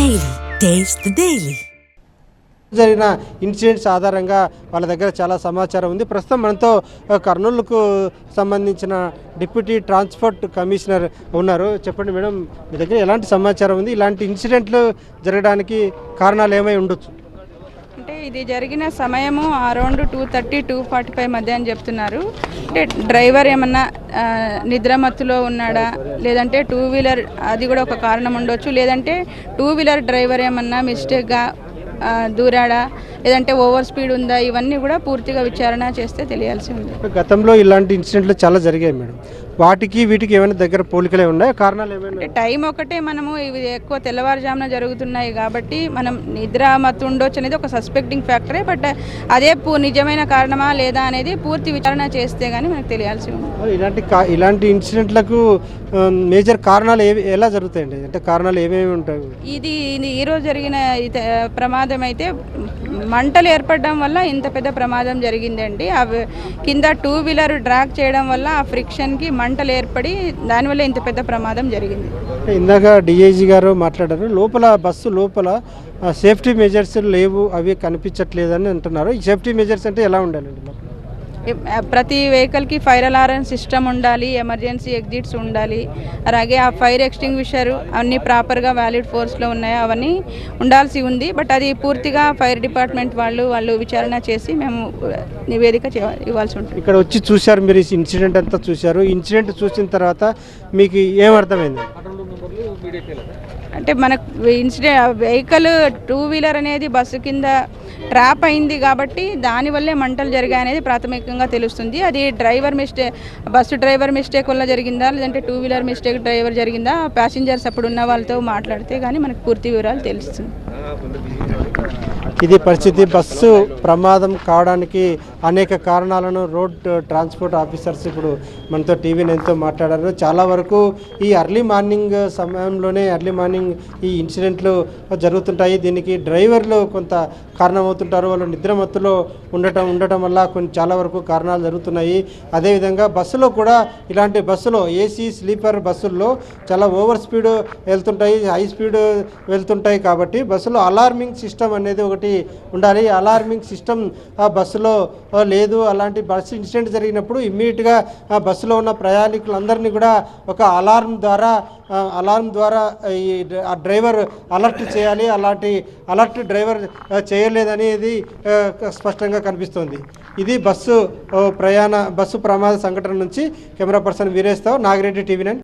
Daily taste daily జరిగిన incidents ఆధారంగా వాళ్ళ దగ్గర చాలా సమాచారం ఉంది. ప్రస్తుతం మనతో కర్నూలుకు సంబంధించిన డిప్యూటీ ట్రాన్స్పోర్ట్ కమిషనర్ ఉన్నారు. చెప్పండి మేడం మీ దగ్గర ఎలాంటి సమాచారం ఉంది? ఇలాంటి ఇన్సిడెంట్లు జరగడానికి కారణాలు ఏమై ఉండొచ్చు? అంటే ఇది జరిగిన సమయము around two thirty two forty five మధ్య అని చెప్తున్నారు. అంటే డ్రైవర్ ఏమన్నా నిద్రమత్తులో ఉన్నాడా? లేదంటే టూ వీలర్ అది కూడా ఒక కారణం ఉండొచ్చు. లేదంటే టూ వీలర్ డ్రైవర్ ఏమన్నా మిస్టేక్గా దూరాడా? లేదంటే ఓవర్ స్పీడ్ ఉందా ఇవన్నీ కూడా పూర్తిగా విచారణ చేస్తే తెలియాల్సి ఉంది. గతంలో ఇలాంటి ఇన్సిడెంట్లు చాలా జరిగాయి మేడం. వాటికి వీటికి ఏమైనా దగ్గర పోలికలే ఉన్నాయి? కారణాలు ఏమైనా టైం ఒకటే మనము ఇవి ఎక్కువ తెల్లవారుజామున జరుగుతున్నాయి కాబట్టి మనం నిద్ర మత్తు ఉండొచ్చు అనేది ఒక సస్పెక్టింగ్ ఫ్యాక్టరే బట్ అదే నిజమైన కారణమా లేదా అనేది పూర్తి విచారణ చేస్తే కానీ మనకు తెలియాల్సి ఉంది. ఇలాంటి ఇలాంటి ఇన్సిడెంట్లకు మేజర్ కారణాలు ఏవి ఎలా జరుగుతాయండి? అంటే కారణాలు ఏమేమి ఉంటాయి? ఇది ఈరోజు జరిగిన ప్రమాదం అయితే మంటలు ఏర్పడడం వల్ల ఇంత పెద్ద ప్రమాదం జరిగిందండి. అవి కింద టూ వీలర్ డ్రాగ్ చేయడం వల్ల ఆ ఫ్రిక్షన్కి మంటలు ఏర్పడి దానివల్ల ఇంత పెద్ద ప్రమాదం జరిగింది. ఇందాక డిఐజీ గారు మాట్లాడారు లోపల బస్సు లోపల సేఫ్టీ మెజర్స్ లేవు అవి కనిపించట్లేదని అంటున్నారు. ఈ సేఫ్టీ మెజర్స్ అంటే ఎలా ఉండాలండి? లోపల? ప్రతి వెహికల్కి ఫైర్ అలారం సిస్టమ్ ఉండాలి ఎమర్జెన్సీ ఎగ్జిట్స్ ఉండాలి. అలాగే ఆ ఫైర్ ఎక్స్టింగ్విషర్ అన్నీ ప్రాపర్గా వ్యాలిడ్ ఫోర్స్లో ఉన్నాయో అవన్నీ ఉండాల్సి ఉంది. బట్ అది పూర్తిగా ఫైర్ డిపార్ట్మెంట్ వాళ్ళు వాళ్ళు విచారణ చేసి మేము నివేదిక ఇవ్వాల్సి ఉంటుంది. ఇక్కడ వచ్చి చూశారు మీరు ఇన్సిడెంట్ అంతా చూశారు. ఇన్సిడెంట్ చూసిన తర్వాత మీకు ఏమర్థమైంది అంటే మనకు ఇన్సిడెంట్ వెహికల్ టూ వీలర్ అనేది బస్సు కింద ట్రాప్ అయింది కాబట్టి దానివల్లే మంటలు జరిగాయి అనేది ప్రాథమికంగా తెలుస్తుంది. అది driver mistake bus driver mistake వల్ల జరిగిందా? లేదంటే టూ వీలర్ మిస్టేక్ డ్రైవర్ జరిగిందా? ప్యాసింజర్స్ అప్పుడు ఉన్న వాళ్ళతో మాట్లాడితే కానీ మనకు పూర్తి వివరాలు తెలుస్తుంది. ఇది పరిస్థితి. బస్సు ప్రమాదం కావడానికి అనేక కారణాలను రోడ్ ట్రాన్స్పోర్ట్ ఆఫీసర్స్ ఇప్పుడు మనతో టీవీ నైన్తో మాట్లాడారు. చాలా వరకు ఈ అర్లీ మార్నింగ్ సమయంలోనే అర్లీ మార్నింగ్ ఈ ఇన్సిడెంట్లు జరుగుతుంటాయి. దీనికి డ్రైవర్లు కొంత కారణమవుతుంటారు. వాళ్ళు నిద్రమత్తులో ఉండటం ఉండటం వల్ల కొన్ని చాలా వరకు కారణాలు జరుగుతున్నాయి. అదేవిధంగా బస్సులో కూడా ఇలాంటి బస్సులో ఏసీ స్లీపర్ బస్సుల్లో చాలా ఓవర్ స్పీడ్ వెళ్తుంటాయి హై స్పీడ్ వెళ్తుంటాయి కాబట్టి బస్సులో అలార్మింగ్ సిస్టమ్ అనేది ఒకటి ఉండాలి. అలార్మింగ్ సిస్టమ్ ఆ బస్సులో లేదు అలాంటి బస్సు ఇన్సిడెంట్ జరిగినప్పుడు ఇమ్మీడియట్గా ఆ బస్సులో ఉన్న ప్రయాణికులందరినీ కూడా ఒక అలారం ద్వారా అలారం ద్వారా ఈ డ్ర- ఆ డ్రైవర్ అలర్ట్ చేయాలి. అలాంటి అలర్ట్ డ్రైవర్ చేయలేదనేది స్పష్టంగా కనిపిస్తోంది. ఇది బస్సు ప్రయాణ బస్సు ప్రమాద సంఘటన నుంచి కెమెరా పర్సన్ వీరేస్తావు నాగిరెడ్డి టీవీ నైన్.